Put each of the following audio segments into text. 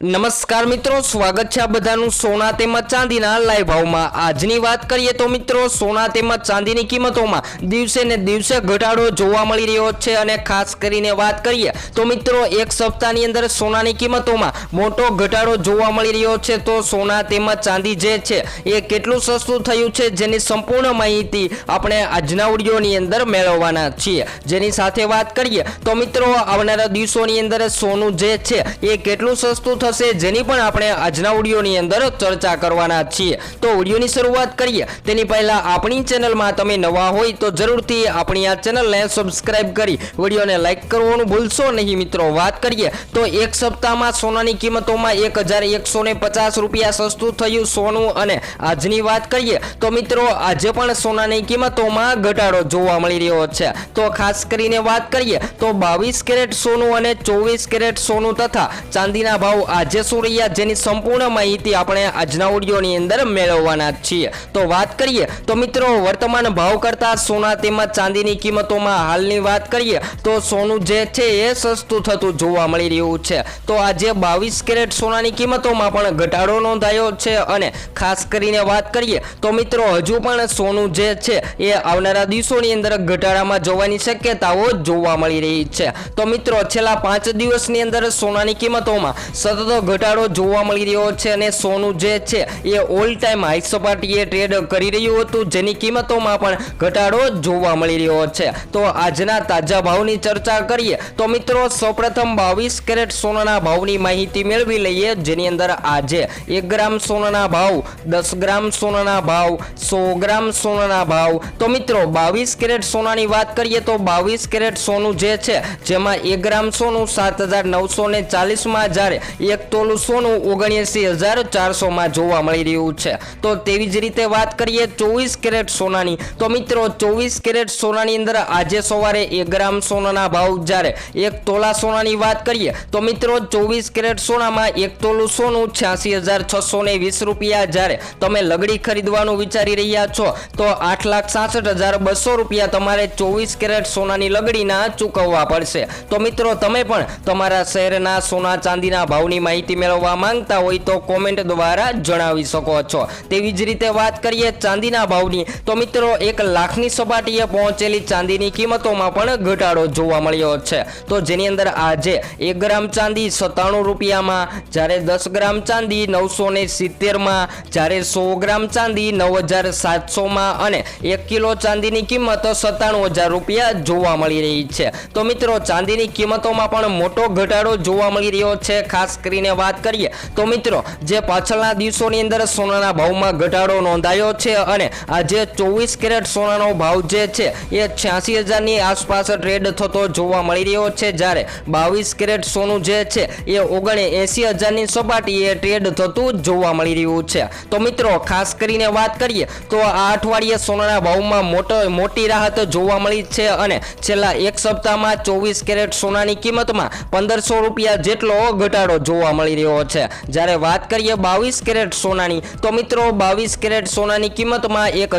નમસ્કાર મિત્રો, સ્વાગત છે આ બધાનું સોના તેમજ ચાંદીના લાઈવ ભાવમાં આજની વાત કરીએ તો મિત્રો, સોના તેમજ ચાંદીની કિંમતોમાં દિવસે ને દિવસે ઘટાડો જોવા મળી રહ્યો છે અને ખાસ કરીને વાત કરીએ તો મિત્રો, એક સપ્તાહની અંદર સોનાની કિંમતોમાં મોટો ઘટાડો જોવા મળી રહ્યો છે. તો સોના તેમજ ચાંદી જે છે, એ કેટલું સસ્તું થયું છે જેની સંપૂર્ણ માહિતી આપણે આજના ઓડિયોની અંદર મેળવવાના છીએ. જેની સાથે વાત કરીએ તો મિત્રો, આવનારા દિવસોની અંદર સોનું જે છે, એ કેટલું સસ્તું થશે જેની પણ આપણે આજના ઓડિયોની અંદર ચર્ચા કરવાના છીએ. તો ઓડિયોની શરૂઆત કરીએ. તેની પહેલા આપણી ચેનલમાં તમે નવા હોય તો જરૂરથી આપણી આ ચેનલને સબસ્ક્રાઇબ કરી વિડીયોને લાઈક કરવાનું ભૂલશો નહીં. મિત્રો, વાત કરીએ તો એક સપ્તાહમાં સોનાની કિંમતોમાં એક હજાર એકસો ને પચાસ રૂપિયા સસ્તું થયું સોનું અને આજની વાત કરીએ તો મિત્રો, આજે પણ સોનાની કિંમતોમાં ઘટાડો જોવા મળી રહ્યો છે. તો ખાસ કરીને વાત કરીએ તો બાવીસ કેરેટ સોનું અને ચોવીસ કેરેટ સોનું તથા ચાંદીના ભાવ આજે સુરૈયા જેની સંપૂર્ણ માહિતી આપણે આજના ઓડિયોની અંદર મેળવવાના છીએ. તો વાત કરીએ, તો મિત્રો, વર્તમાન ભાવ કરતા સોના તેમજ ચાંદીની કિંમતોમાં હાલની વાત કરીએ, તો સોનું જે છે એ સસ્તું થતું જોવા મળી રહ્યું છે. તો આજે બાવીસ કેરેટ સોનાની કિંમતોમાં પણ ઘટાડો નોંધાયો છે અને ખાસ કરીને વાત કરીએ, તો મિત્રો, હજુ પણ સોનું જે છે એ આવનારા દિવસોની અંદર ઘટાડામાં જવાની શક્યતાઓ જોવા મળી રહી છે. તો મિત્રો, છેલ્લા પાંચ દિવસની અંદર સોનાની કિંમતોમાં સતત ઘટાડો જોવા મળી રહ્યો છે અને સોનું જે છે એ ઓલ ટાઈમ હાઈ સપાટીએ ટ્રેડ કરી રહ્યું હતું. જેની કિંમતોમાં પણ ઘટાડો જોવા મળી રહ્યો છે. તો આજના તાજા ભાવની ચર્ચા કરીએ. તો મિત્રો, સૌપ્રથમ બાવીસ કેરેટ સોનાના ભાવની માહિતી મેળવી લઈએ. જેની અંદર આજે એક ગ્રામ સોનાના ભાવ, દસ ગ્રામ સોનાના ભાવ, સો ગ્રામ સોનાના ભાવ. તો મિત્રો, બાવીસ કેરેટ સોનાની વાત કરીએ તો બાવીસ કેરેટ સોનું જે છે, જેમાં એક ગ્રામ સોનું સાત હજાર નવસો ને ચાલીસમાં જ્યારે એક તોલું સોનું ઓગણએંસી હજાર ચારસોમાં જોવા મળી રહ્યું છે. તો તેવી જ રીતે વાત કરીએ ચોવીસ કેરેટ સોનાની. તો મિત્રો, ચોવીસ કેરેટ સોનાની અંદર આજે સવારે એક ગ્રામ સોનાના ભાવ જ્યારે એક તોલા સોનાની વાત કરીએ, તો મિત્રો, ચોવીસ કેરેટ સોનામાં એક તોલું સોનું છ્યાસી હજાર છસો ને વીસ રૂપિયા જ્યારે તમે લગડી ખરીદવાનું વિચારી રહ્યા છો, તો આઠ લાખ સાસઠ હજાર બસો રૂપિયા તમારે ચોવીસ કેરેટ સોનાની લગડીના ચૂકવવા પડશે. તો મિત્રો, તમે પણ તમારા શહેરના સોના ચાંદીના ભાવની માહિતી મેળવવા માંગતા હોય તો કોમેન્ટ દ્વારા જણાવી શકો છો. તેવી જ રીતે વાત કરીએ ચાંદીના ભાવની, તો મિત્રો એક લાખની સપાટીએ પહોંચેલી ચાંદીની કિંમતોમાં પણ ઘટાડો જોવા મળ્યો છે. તો જેની અંદર આજે એક ગ્રામ ચાંદી સત્તાણું રૂપિયામાં, જ્યારે દસ ગ્રામ ચાંદી નવસો ને સિત્તેરમાં, જ્યારે સો ગ્રામ ચાંદી નવ હજાર સાતસોમાં અને એક કિલો ચાંદીની કિંમત સત્તાણું હજાર રૂપિયા જોવા મળી રહી છે. તો મિત્રો ચાંદીની કિંમતોમાં પણ મોટો ઘટાડો જોવા મળી રહ્યો છે, ખાસ કરીને વાત કરીએ, તો મિત્રો, જે પાછળના દિવસોની અંદર સોનાના ભાવમાં ઘટાડો નોંધાયો છે અને આજે ચોવીસ કેરેટ સોનાનો ભાવ જે છે, એ છ્યાસી હજારની આસપાસ ટ્રેડ થતો જોવા મળી રહ્યો છે. જ્યારે બાવીસ કેરેટ સોનું જે છે, એ ઓગણે એંસી હજારની સપાટીએ ટ્રેડ થતું જોવા મળી રહ્યું છે. તો મિત્રો, ખાસ કરીને વાત કરીએ, તો આ અઠવાડિયે સોનાના ભાવમાં મોટો, મોટી રાહત જોવા મળી છે અને છેલ્લા એક સપ્તાહમાં ચોવીસ કેરેટ સોનાની કિંમતમાં પંદરસો રૂપિયા જેટલો ઘટાડો જોવા મળી રહ્યો છે. જ્યારે વાત કરીએ બાવીસ કેરેટ સોનાની, તો મિત્રો બાવીસ કેરેટ સોનાની કિંમતમાં એક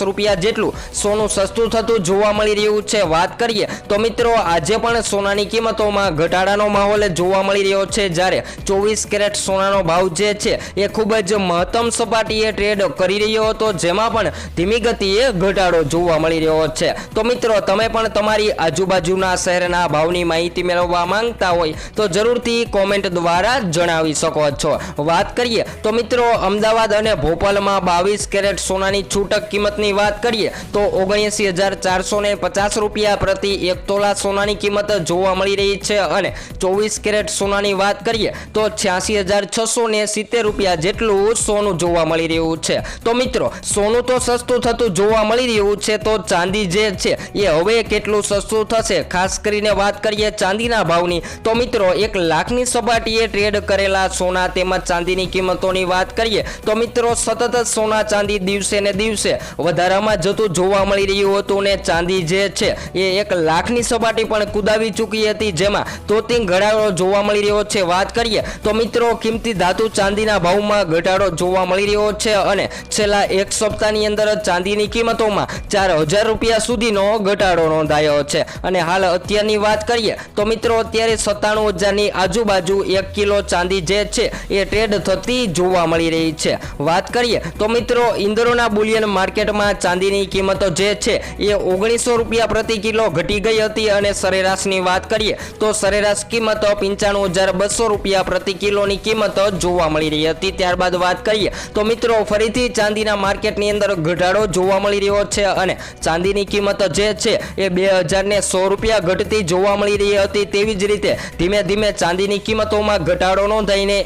રૂપિયા જેટલું સોનું સસ્તું થતું જોવા મળી રહ્યું છે. વાત કરીએ, તો મિત્રો આજે પણ સોનાની કિંમતોમાં ઘટાડાનો માહોલ જોવા મળી રહ્યો છે. જ્યારે ચોવીસ કેરેટ સોનાનો ભાવ જે છે, એ ખૂબ જ મહત્તમ સપાટીએ ટ્રેડ કરી રહ્યો હતો, જેમાં પણ ધીમી ગતિએ ઘટાડો જોવા મળી રહ્યો છે. તો મિત્રો, તમે પણ તમારી આજુબાજુના શહેરના ભાવની માહિતી મેળવવા માંગતા હોય, તો જરૂરથી કોમેન્ટ દ્વારા જણાવી શકો છો. વાત કરીએ તો મિત્રો અમદાવાદ અને ભોપાલમાં બાવીસ કેરેટ સોનાની છૂટક કિંમતની વાત કરીએ તો ઓગણએંસી હજાર ચારસો ને પચાસ રૂપિયા પ્રતિ એક તોલા સોનાની કિંમત જોવા મળી રહી છે અને ચોવીસ કેરેટ સોનાની વાત કરીએ તો છ્યાસી હજાર છસો ને સિત્તેર રૂપિયા જેટલું સોનું જોવા મળી રહ્યું છે. તો મિત્રો, સોનું તો સસ્તું થતું જોવા મળી રહ્યું છે તો ચાંદી જે છે એ હવે કેટલું સસ્તું થશે? ખાસ કરીને વાત કરીએ ચાંદીના ભાવની. તો મિત્રો, એક લાખની સપાટીએ ટ્રેડ કરેલા સોના તેમજ ચાંદીની કિંમતોની વાત કરીએ, તો મિત્રો સતત સોના ચાંદી દિવસે ને દિવસે વધારામાં જતું જોવા મળી રહ્યું હતું ને ચાંદી જે છે એ એક લાખની સપાટી પણ કુદાવી ચૂકી હતી, જેમાં તોતિંગ ઘટાડો જોવા મળી રહ્યો છે. વાત કરીએ, તો મિત્રો કિંમતી ધાતુ ચાંદીના ભાવમાં ઘટાડો જોવા મળી રહ્યો છે અને છેલ્લા એક સપ્તાહની અંદર ચાંદીની કિંમતોમાં ચાર હજાર રૂપિયા સુધીનો ઘટાડો નોંધાયો છે. અને હાલ અત્યારની વાત કરીએ, તો મિત્રો અત્યારે સત્તાણું હજારની આજુબાજુ એક કિલો ચાંદી જે છે એ ટ્રેડ થતી જોવા મળી રહી છે. વાત કરીએ તો મિત્રો ઇન્દોરના બુલિયન માર્કેટમાં ચાંદીની કિંમતો જે છે એ ઓગણીસો રૂપિયા પ્રતિ કિલો ઘટી ગઈ હતી અને સરેરાશની વાત કરીએ તો સરેરાશ કિંમત પંચાણું હજાર બસો રૂપિયા પ્રતિ કિલોની કિંમત જોવા મળી રહી હતી. ત્યારબાદ વાત કરીએ તો મિત્રો, ફરીથી ચાંદીના માર્કેટની અંદર ઘટાડો જોવા મળી રહ્યો છે અને ચાંદીની કિંમત જે છે એ બે હજારને સો રૂપિયા ઘટતી જોવા મળી રહી હતી. તેવી જ રીતે ધીમે ધીમે ચાંદીની કિંમતોમાં ઘટાડો નોંધાઈને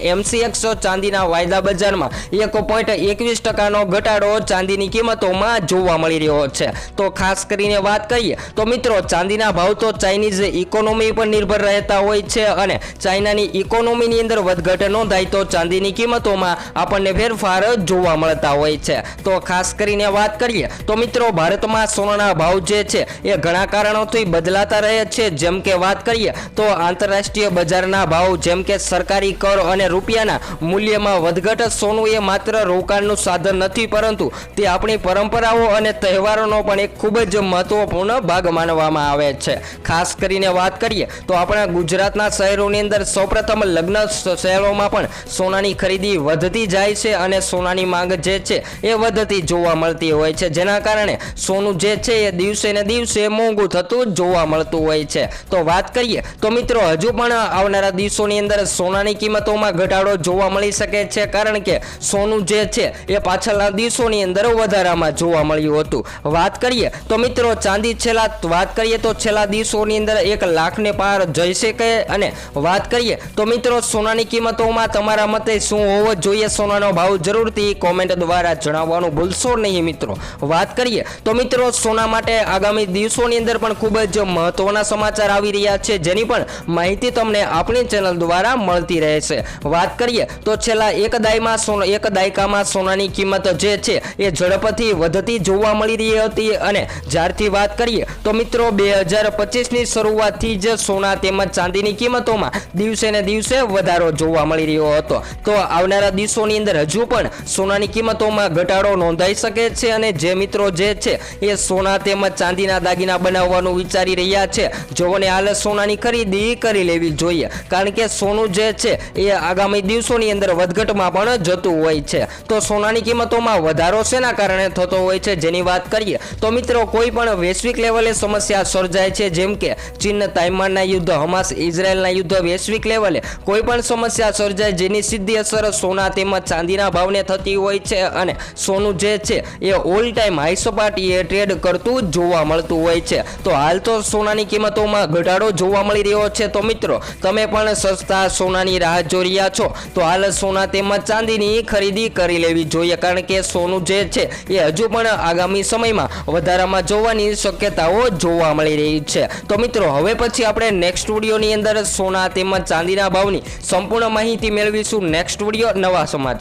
એકસો ચાંદીના વાયદા બજારમાં એક પોઈન્ટ એકવીસ ટકાનો ઘટાડો ચાંદીની કિંમતોમાં જોવા મળી રહ્યો છે. તો ખાસ કરીને વાત કરીએ, તો મિત્રો ચાંદીના ભાવ તો ચાઇનીઝ ઇકોનોમી પર નિર્ભર રહેતા હોય છે અને ચાઇનાની ઇકોનોમીની અંદર વધઘટ નોંધાય તો ચાંદીની કિંમતોમાં આપણને ફેરફાર જોવા મળતા હોય છે. તો ખાસ કરીને વાત કરીએ, તો મિત્રો ભારતમાં સોનાના ભાવ જે છે એ ઘણા કારણોથી બદલાતા રહે છે. જેમ કે વાત કરીએ, તો આંતરરાષ્ટ્રીય બજારના ભાવ જેમ કે સરકારી કર અને રૂપિયાના મૂલ્યમાં વધઘટ સોનું એ માત્ર રોકાણનું સાધન નથી, પરંતુ તે આપણી પરંપરાઓ અને તહેવારોનો પણ એક ખૂબ જ મહત્વપૂર્ણ ભાગ માનવામાં આવે છે. ખાસ કરીને વાત કરીએ તો આપણા ગુજરાતના શહેરોની અંદર સૌપ્રથમ લગ્ન શહેરોમાં પણ સોનાની ખરીદી વધતી જાય છે અને સોનાની માંગ જે છે એ વધતી જોવા મળતી હોય છે. જેના કારણે સોનું જે છે એ દિવસે ને દિવસે મોંઘું થતું જોવા મળતું હોય છે. તો વાત કરીએ તો મિત્રો, હજુ પણ આવનારા દિવસોની અંદર સોનાની કિંમતોમાં ઘટાડો જોવા મળી શકે છે, કારણ કે સોનું જે છે એ પાછળના દિવસોની અંદર વધારામાં જોવા મળ્યું હતું. વાત કરીએ તો મિત્રો ચાંદી છેલ્લા, વાત કરીએ તો છેલ્લા દિવસોની અંદર એક લાખને પાર જઈ શકે અને વાત કરીએ તો મિત્રો સોનાની કિંમતોમાં તમારા મતે શું હોવો જોઈએ? સોનાનો ભાવ જરૂરથી કોમેન્ટ દ્વારા જણાવવાનું ભૂલશો નહીં મિત્રો. વાત કરીએ તો મિત્રો સોના માટે આગામી દિવસોની અંદર પણ ખૂબ જ મહત્વના સમાચાર આવી રહ્યા છે. જેની પણ માહિતી તમને આપણી ચેનલ દ્વારા મળતી રહેશે વાત કરીએ તો છેલ્લા એક દાયમાં સોના, એક દાયકામાં સોનાની કિંમત જે છે એ ઝડપથી વધતી જોવા મળી રહી હતી અને જ્યારથી વાત કરીએ તો મિત્રો બે હજાર પચીસની શરૂઆતથી જ સોના તેમજ ચાંદીની કિંમતોમાં દિવસે ને દિવસે વધારો જોવા મળી રહ્યો હતો. તો આવનારા દિવસોની અંદર હજુ પણ સોનાની કિંમતોમાં ઘટાડો નોંધાઈ શકે છે અને જે મિત્રો જે છે એ સોના તેમજ ચાંદીના દાગીના બનાવવાનું વિચારી રહ્યા છે. જેઓને હાલ સોનાની ખરીદી કરી લેવી જોઈએ. કારણ કે સોનું જે છે એ આગામી દિવસોની અંદર વધઘટમાં પણ જતું હોય છે. તો સોનાની કિંમતોમાં વધારો શેના કારણે થતો હોય છે જેની વાત કરીએ, તો મિત્રો કોઈ પણ વૈશ્વિક લેવલે સમસ્યા સર્જાય છે, જેમ કે ચીન તાઇમાનના યુદ્ધ, હમાસ, ઇઝરાયલના યુદ્ધ વૈશ્વિક લેવલે કોઈ પણ સમસ્યા સર્જાય જેની સીધી અસર સોના તેમજ ચાંદીના ભાવને થતી હોય છે અને સોનું જે છે એ ઓલ ટાઈમ હાઈ સપાટીએ ટ્રેડ કરતું જોવા મળતું હોય છે. તો હાલ તો સોનાની કિંમતોમાં ઘટાડો જોવા મળી રહ્યો છે. તો મિત્રો, તમે પણ સસ્તા સોનાની રાહ જોઈ રહ્યા છો. તો હાલ સોના તેમજ ચાંદીની ખરીદી કરી લેવી જોઈએ. કારણ કે સોનું જે છે એ હજુ પણ આગામી સમયમાં વધારામાં જોવાની શક્યતાઓ જોવા મળી રહી છે. તો મિત્રો, હવે પછી આપણે નેક્સ્ટ વિડીયોની અંદર સોના તેમજ ચાંદીના ભાવની સંપૂર્ણ માહિતી મેળવીશું. નેક્સ્ટ વીડિયો નવા સમાચાર.